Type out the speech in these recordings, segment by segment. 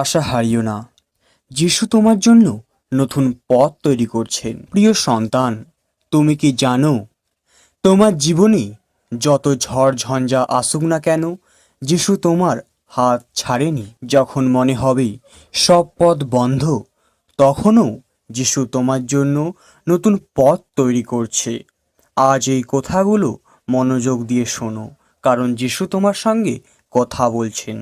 আশা হারিও না। যিশু তোমার জন্য নতুন পথ তৈরি করছেন। প্রিয় সন্তান, তুমি কি জানো, তোমার জীবনে যত ঝড় ঝঞ্ঝা আসুক না কেন, যিশু তোমার হাত ছাড়েনি। যখন মনে হবে সব পথ বন্ধ, তখনও যিশু তোমার জন্য নতুন পথ তৈরি করছে। আজ এই কথাগুলো মনোযোগ দিয়ে শোনো, কারণ যিশু তোমার সঙ্গে কথা বলছেন।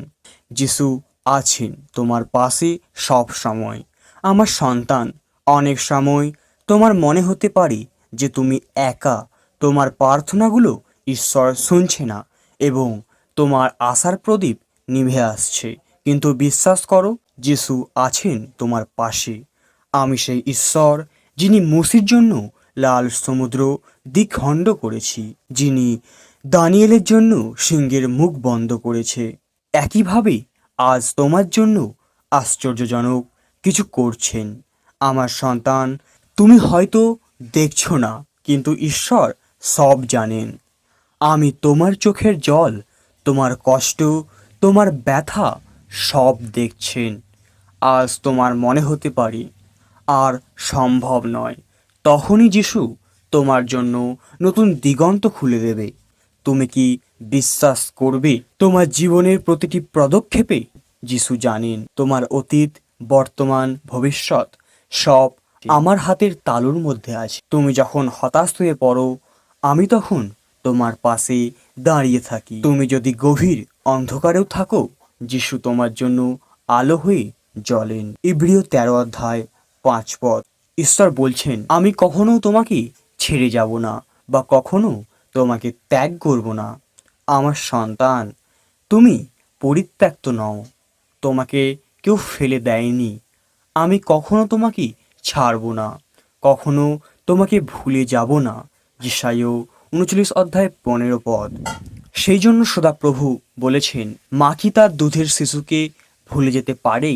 যিশু আছেন তোমার পাশে সব সময়। আমার সন্তান, অনেক সময় তোমার মনে হতে পারে যে তুমি একা। তোমার প্রার্থনাগুলো ঈশ্বর শুনছে না এবং তোমার আশার প্রদীপ নিভে আসছে। কিন্তু বিশ্বাস করো, যিশু আছেন তোমার পাশে। আমি সেই ঈশ্বর যিনি মুসির জন্য লাল সমুদ্র দ্বিখণ্ড করেছি, যিনি দানিয়েলের জন্য সিংহের মুখ বন্ধ করেছে। একইভাবে আজ তোমার জন্য আশ্চর্যজনক কিছু করছেন। আমার সন্তান, তুমি হয়তো দেখছ না, কিন্তু ঈশ্বর সব জানেন। আমি তোমার চোখের জল, তোমার কষ্ট, তোমার ব্যথা সব দেখছেন। আজ তোমার মনে হতে পারে, আর সম্ভব নয়, তখনই যিশু তোমার জন্য নতুন দিগন্ত খুলে দেবে। তুমি কি বিশ্বাস করবে? তোমার জীবনের প্রতিটি পদক্ষেপে যিশু জানেন, তোমার অতীত, বর্তমান, ভবিষ্যৎ সব আমার হাতের তালুর মধ্যে আছে। তুমি যখন হতাশ হয়ে পড়ো, আমি তখন তোমার পাশে দাঁড়িয়ে থাকি। তুমি যদি গভীর অন্ধকারেও থাকো, যিশু তোমার জন্য আলো হয়ে জ্বলেন। ইব্রিয় তেরো অধ্যায় পাঁচ পদ। ঈশ্বর বলছেন, আমি কখনো তোমাকে ছেড়ে যাব না বা কখনো তোমাকে ত্যাগ করব না, আমার সন্তান। তুমি পরিত্যক্ত নও, তোমাকে কেউ ফেলে দেয়নি। আমি কখনো তোমাকে ছাড়ব না, কখনো তোমাকে ভুলে যাব না, যিশাইও উনচল্লিশ অধ্যায় পনেরো পদ। সেই জন্য সদাপ্রভু বলেছেন, মা কি তার দুধের শিশুকে ভুলে যেতে পারে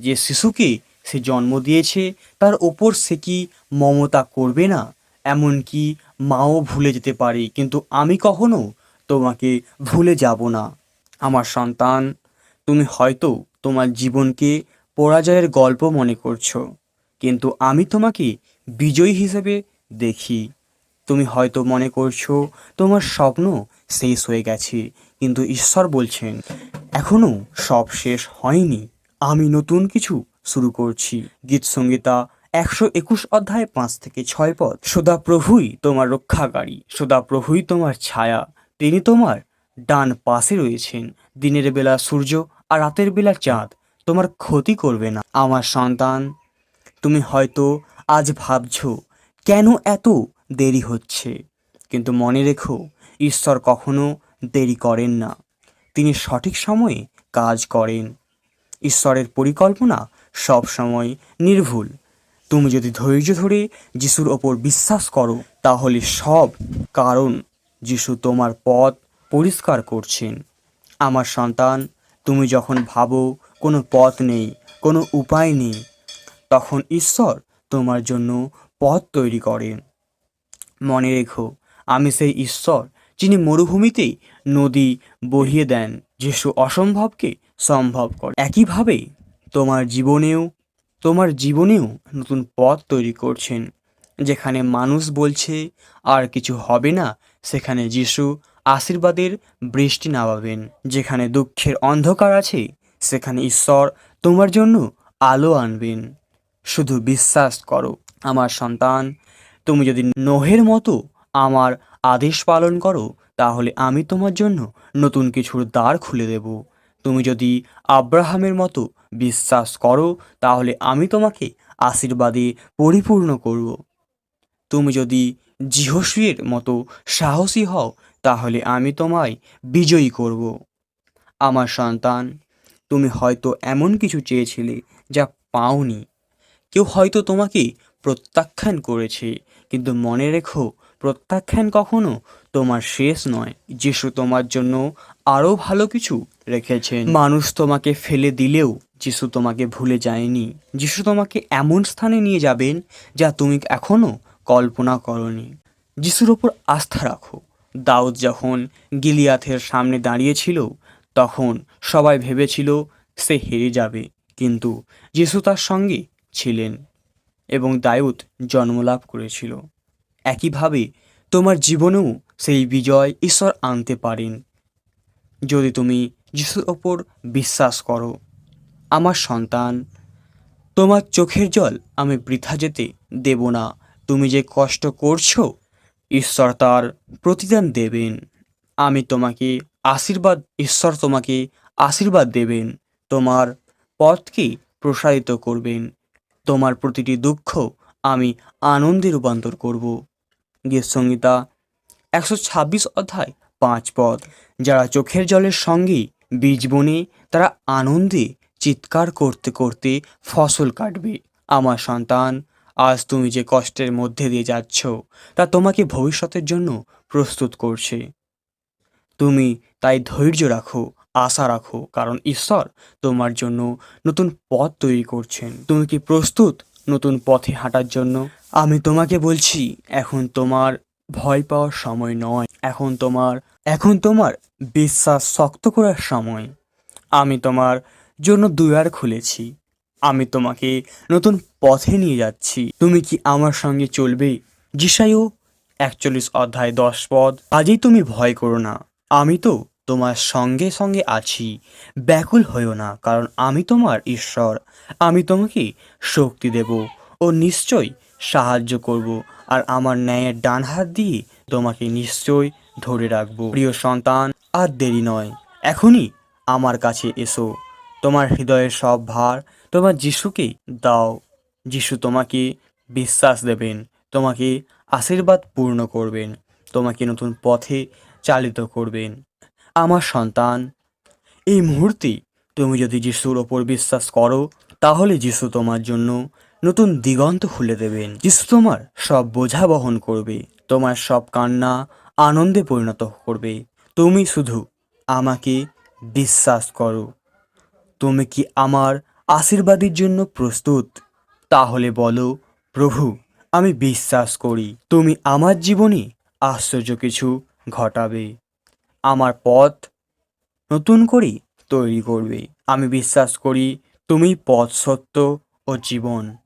যে শিশুকে সে জন্ম দিয়েছে, তার ওপর সে কি মমতা করবে না? এমনকি মাও ভুলে যেতে পারে, কিন্তু আমি কখনো তোমাকে ভুলে যাব না। আমার সন্তান, তুমি হয়তো তোমার জীবনকে পরাজয়ের গল্প মনে করছ, কিন্তু আমি তোমাকে বিজয়ী হিসেবে দেখি। তুমি হয়তো মনে করছ তোমার স্বপ্ন শেষ হয়ে গেছে, কিন্তু ঈশ্বর বলছেন, এখনও সব শেষ হয়নি, আমি নতুন কিছু শুরু করছি। গীত সঙ্গীতা একশো একুশ অধ্যায় পাঁচ থেকে ছয় পদ। সদা প্রভুই তোমার রক্ষাকারী সদা প্রভুই তোমার ছায়া। তিনি তোমার ডান পাশে রয়েছেন। দিনের বেলা সূর্য আর রাতের বেলা চাঁদ। তোমার ক্ষতি করবে না, আমার সন্তান। তুমি হয়তো আজ ভাবছ, কেন এত দেরি হচ্ছে? কিন্তু মনে রেখো, ঈশ্বর কখনো দেরি করেন না। তিনি সঠিক সময়ে কাজ করেন। ঈশ্বরের পরিকল্পনা সব সময় নির্ভুল। তুমি যদি ধৈর্য ধরে যিশুর ওপর বিশ্বাস করো, তাহলে সব কারণ যিশু তোমার পথ পরিষ্কার করছেন। আমার সন্তান, তুমি যখন ভাবো কোনো পথ নেই, কোনো উপায় নেই, তখন ঈশ্বর তোমার জন্য পথ তৈরি করেন। মনে রেখো, আমি সেই ঈশ্বর যিনি মরুভূমিতেই নদী বহিয়ে দেন, যিশু অসম্ভবকে সম্ভব করে। একইভাবে তোমার জীবনেও তোমার জীবনেও নতুন পথ তৈরি করছেন, যেখানে মানুষ বলছে, আর কিছু হবে না। সেখানে যিশু আশীর্বাদের বৃষ্টি নামাবেন, যেখানে দুঃখের অন্ধকার আছে, সেখানে ঈশ্বর তোমার জন্য আলো আনবেন। শুধু বিশ্বাস করো, আমার সন্তান, তুমি যদি নোহের মতো আমার আদেশ পালন করো, তাহলে আমি তোমার জন্য নতুন কিছুর দ্বার খুলে দেব। তুমি যদি আব্রাহামের মতো বিশ্বাস করো, তাহলে আমি তোমাকে আশীর্বাদে পরিপূর্ণ করব। তুমি যদি জিহসুয়ের মতো সাহসী হও, তাহলে আমি তোমায় বিজয়ী করব। আমার সন্তান, তুমি হয়তো এমন কিছু চেয়েছিলে যা পাওনি। কেউ হয়তো তোমাকে প্রত্যাখ্যান করেছে, কিন্তু মনে রেখো, প্রত্যাখ্যান কখনো তোমার শেষ নয়। যিশু তোমার জন্য আরও ভালো কিছু রেখেছেন। মানুষ তোমাকে ফেলে দিলেও যিশু তোমাকে ভুলে যায়নি। যিশু তোমাকে এমন স্থানে নিয়ে যাবেন যা তুমি এখনও কল্পনা করনি। যিশুর ওপর আস্থা রাখো। দাউদ যখন গিলিয়াথের সামনে দাঁড়িয়েছিল, তখন সবাই ভেবেছিল সে হেরে যাবে, কিন্তু যিশু তার সঙ্গে ছিলেন এবং দায়ুদ জন্মলাভ করেছিল। একইভাবে তোমার জীবনেও সেই বিজয় ঈশ্বর আনতে পারেন। যদি তুমি যিশুর ওপর বিশ্বাস করো। আমার সন্তান, তোমার চোখের জল আমি বৃথা যেতে দেব না। তুমি যে কষ্ট করছ, ঈশ্বর তার প্রতিদান দেবেন। আমি তোমাকে আশীর্বাদ, ঈশ্বর তোমাকে আশীর্বাদ দেবেন। তোমার পথকে প্রসারিত করবেন। তোমার প্রতিটি দুঃখ আমি আনন্দে রূপান্তর করব। গীত সংহিতা একশো ছাব্বিশ অধ্যায় পাঁচ পদ। যারা চোখের জলের সঙ্গেই বীজ বনে তারা আনন্দে চিৎকার করতে করতে ফসল কাটবে। আমার সন্তান, আজ তুমি যে কষ্টের মধ্যে দিয়ে যাচ্ছ, তা তোমাকে ভবিষ্যতের জন্য প্রস্তুত করছে। তুমি তাই ধৈর্য রাখো, আশা রাখো, কারণ ঈশ্বর তোমার জন্য নতুন পথ তৈরি করছেন। তুমি কি প্রস্তুত নতুন পথে হাঁটার জন্য? আমি তোমাকে বলছি, এখন তোমার ভয় পাওয়ার সময় নয়। এখন তোমার এখন তোমার বিশ্বাস শক্ত করার সময়। আমি তোমার জন্য দুয়ার খুলেছি। আমি তোমাকে নতুন পথে নিয়ে যাচ্ছি। তুমি কি আমার সঙ্গে চলবে? যিশাইও একচল্লিশ অধ্যায় দশ পদ। আজই তুমি ভয় করো না। আমি তো তোমার সঙ্গে সঙ্গে আছি। ব্যাকুল হইও না, কারণ আমি তোমার ঈশ্বর। আমি তোমাকে শক্তি দেব ও নিশ্চয়ই সাহায্য করব আর আমার ন্যায়ের ডান হাত দিয়ে তোমাকে নিশ্চয়ই ধরে রাখব। প্রিয় সন্তান, আর দেরি নয়। এখনই আমার কাছে এসো। তোমার হৃদয়ের সব ভার তোমার যিশুকে দাও। যিশু তোমাকে বিশ্বাস দেবেন, তোমাকে আশীর্বাদ পূর্ণ করবেন, তোমাকে নতুন পথে চালিত করবেন। আমার সন্তান, এই মুহূর্তে তুমি যদি যিশুর ওপর বিশ্বাস করো, তাহলে যিশু তোমার জন্য নতুন দিগন্ত খুলে দেবেন। যিশু তোমার সব বোঝা বহন করবে, তোমার সব কান্না আনন্দে পরিণত করবে। তুমি শুধু আমাকে বিশ্বাস করো। তুমি কি আমার আশীর্বাদের জন্য প্রস্তুত? তাহলে বলো, প্রভু, আমি বিশ্বাস করি তুমি আমার জীবনে আশ্চর্য কিছু ঘটাবে। আমার পথ নতুন করে তৈরি করবে। আমি বিশ্বাস করি তুমি পথ সত্য ও জীবন।